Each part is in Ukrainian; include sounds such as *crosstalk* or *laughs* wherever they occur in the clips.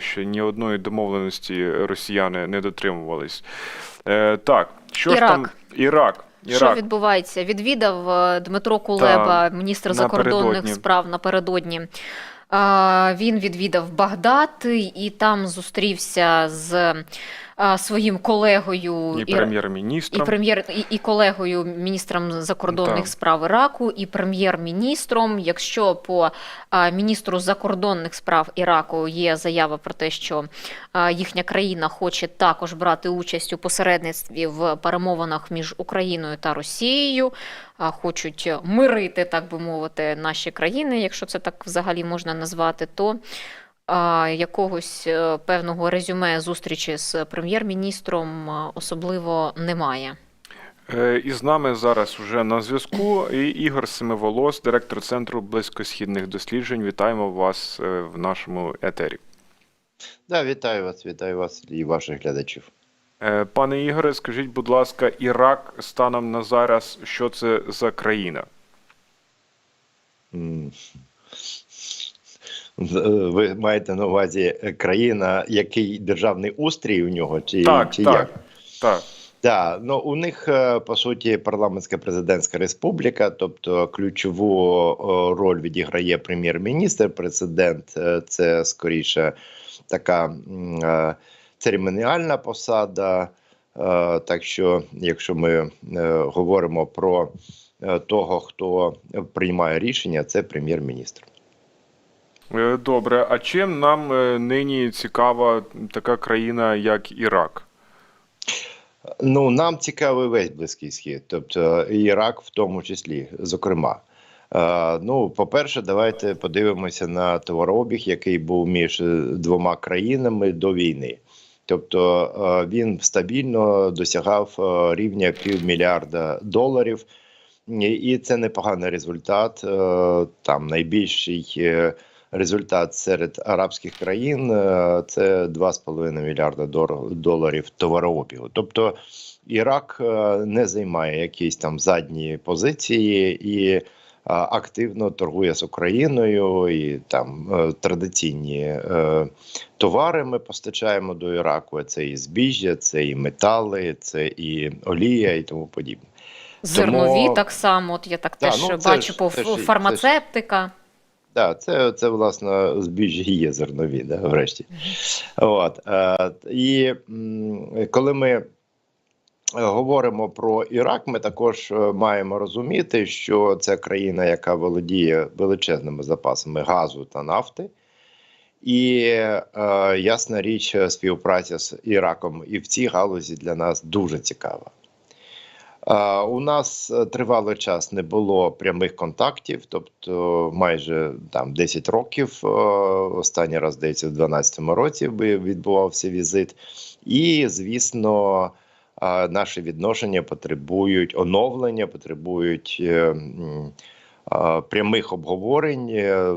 що ні одної домовленості росіяни не дотримувались. Е, так, що ж там Ірак. Що відбувається? Відвідав е, Дмитро Кулеба, міністр закордонних напередодні. справ напередодні. А, Він відвідав Багдад і там зустрівся з а, своїм колегою І прем'єр-міністром. прем'єр і, і колегою міністром закордонних Так. справ Іраку, і прем'єр-міністром. Якщо по а, міністру закордонних справ Іраку є заява про те, що а, їхня країна хоче також брати участь у посередництві в перемовинах між Україною та Росією, а, хочуть мирити, так би мовити, наші країни, якщо це так взагалі можна назвати, то якогось е, певного резюме зустрічі з прем'єр-міністром особливо немає. Е, І з нами зараз уже на зв'язку Ігор Семиволос, директор Центру близькосхідних досліджень. Вітаємо вас е, в нашому етері. Да, вітаю вас, вітаю вас і ваших глядачів. Е, Пане Ігоре, скажіть, будь ласка, Ірак станом на зараз, що це за країна? Ви маєте на увазі е, країна, який державний устрій у нього, чи, Так, чи так. як? Так. Да, ну у них е, по суті парламентська президентська республіка, тобто ключову е, роль відіграє прем'єр-міністр. Президент е, це скоріше така е, церемоніальна посада. Е, Так що, якщо ми е, говоримо про е, того, хто приймає рішення, це прем'єр-міністр. Е, Добре, а чим нам е, нині цікава така країна, як Ірак? Ну нам цікавий весь близький схід, тобто Ірак, в тому числі, зокрема. Е, ну, по-перше, давайте подивимося на товарообіг, який був між двома країнами до війни. Тобто він стабільно досягав рівня півмільярда доларів, І- це непоганий результат. Там найбільший результат серед арабських країн е, це 2,5 мільярда доларів товарообігу. Тобто Ірак е, не займає якісь там задні позиції і е, активно торгує з Україною, і там традиційні е, товари ми постачаємо до Іраку. Це і збіжжя, це і метали, це і олія, і тому подібне. Зернові так само, от я так Да, теж ну, бачу по це ж- це ж- фармацевтика. Да, це, це власне збіжжя і є зернові, да, врешті. От, е, і коли ми говоримо про Ірак, ми також е, маємо розуміти, що це країна, яка володіє величезними запасами газу та нафти. І е, ясна річ, співпраця з Іраком і в цій галузі для нас дуже цікава. У нас е, тривалий час не було прямих контактів, тобто майже там 10 років. е, Останній раз здається, в 2012 році відбувався візит. І, звісно, наші відношення потребують оновлення, потребують е, прямих обговорень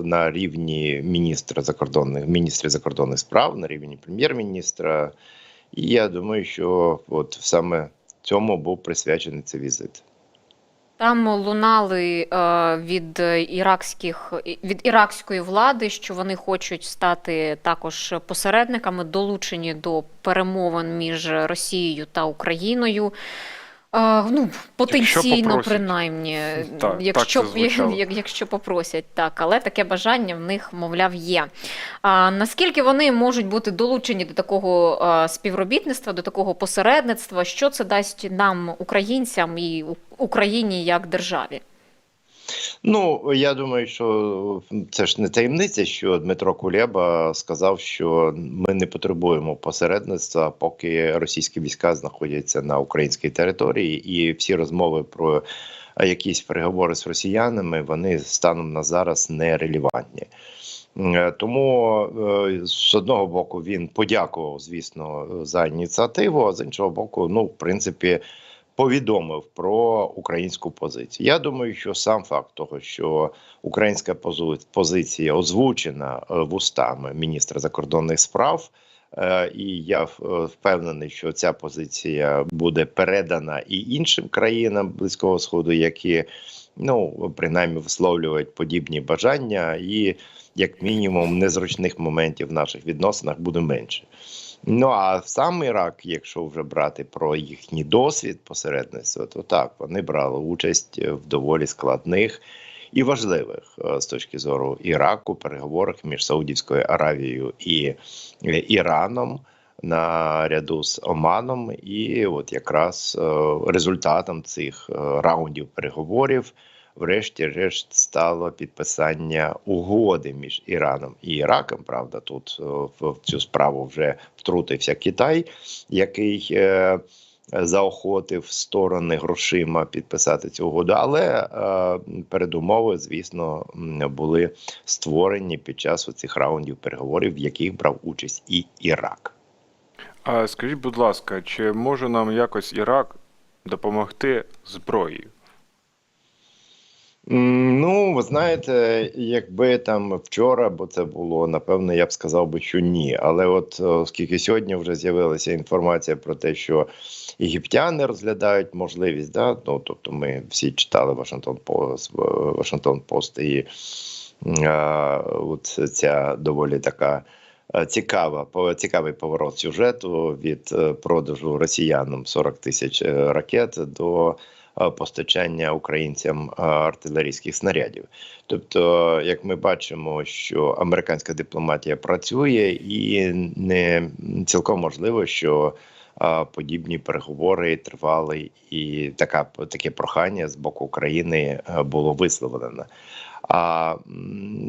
на рівні міністра закордонних міністрів закордонних справ, на рівні прем'єр-міністра. І я думаю, що от саме цьому був присвячений цей візит. Там лунали е, від іракських від іракської влади, що вони хочуть стати також посередниками, долучені до перемовин між Росією та Україною. Е, ну, потенційно, якщо принаймні, Так, якщо, так *laughs* як, якщо попросять, так, але таке бажання в них, мовляв, є. А наскільки вони можуть бути долучені до такого а, співробітництва, до такого посередництва? Що це дасть нам, українцям і Україні як державі? Ну я думаю, що це ж не таємниця, що Дмитро Кулеба сказав, що ми не потребуємо посередництва, поки російські війська знаходяться на українській території, і всі розмови про якісь переговори з росіянами вони станом на зараз нерелевантні. Е, Тому е, з одного боку він подякував, звісно, за ініціативу, а з іншого боку, ну, в принципі, повідомив про українську позицію. Я думаю, що сам факт того, що українська позиція озвучена е, вустами міністра закордонних справ. е, І я е, впевнений, що ця позиція буде передана і іншим країнам близького сходу, які ну принаймні висловлюють подібні бажання, і як мінімум, незручних моментів в наших відносинах буде менше. Ну а сам Ірак, якщо вже брати про їхній досвід посередництва, то так вони брали участь в доволі складних і важливих е, з точки зору Іраку переговорах між Саудівською Аравією і е, Іраном наряду з Оманом, і от якраз е, результатом цих раундів переговорів. Врешті-решт стало підписання угоди між Іраном і Іраком. Правда, тут е, в цю справу вже втрутився Китай, який е, заохотив сторони грошима підписати цю угоду. Але е, передумови, звісно, були створені під час цих раундів переговорів, в яких брав участь і Ірак. А скажіть, будь ласка, чи може нам якось Ірак допомогти зброєю? Ну, ви знаєте, якби там вчора, бо це було напевно, я б сказав би, що ні. Але от е, оскільки сьогодні вже з'явилася інформація про те, що єгиптяни розглядають можливість, да, ну тобто ми всі читали Вашингтон Пост, Вашингтон Пост і а, от ця доволі така. е, Цікава цікавий поворот сюжету від е, продажу росіянам 40 тисяч ракет до постачання українцям е, артилерійських снарядів. Тобто, як ми бачимо, що американська дипломатія працює, і не цілком можливо, що е, подібні переговори тривали, і така таке прохання з боку України е, було висловлено. А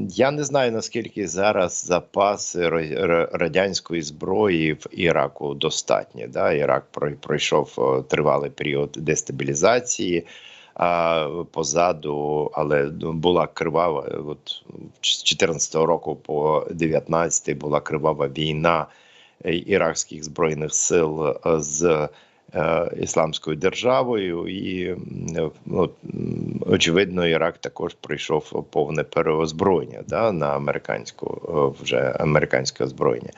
я не знаю наскільки зараз запаси ра- ра- радянської зброї в Іраку достатні. Да? Ірак прой- пройшов тривалий період дестабілізації. А позаду, але ну, була кривава. От з 14 року по 19-й була кривава війна е, іракських збройних сил е, з ісламською державою, і ну, очевидно, Ірак також пройшов повне переозброєння да, на американську е, вже американське озброєння.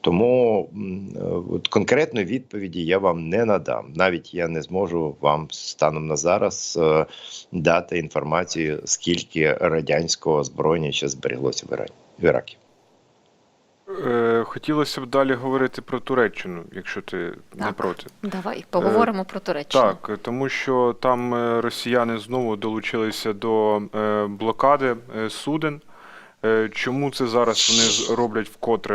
Тому е, от конкретної відповіді я вам не надам. Навіть я не зможу вам станом на зараз е, дати інформацію, скільки радянського озброєння ще збереглося в Ірані в Іракі. Е, хотілося б далі говорити про Туреччину, якщо ти не Так. проти. Давай поговоримо про Туреччину. Так, тому що там е, росіяни знову долучилися до е, блокади е, суден. Е, Чому це зараз вони з- роблять вкотре?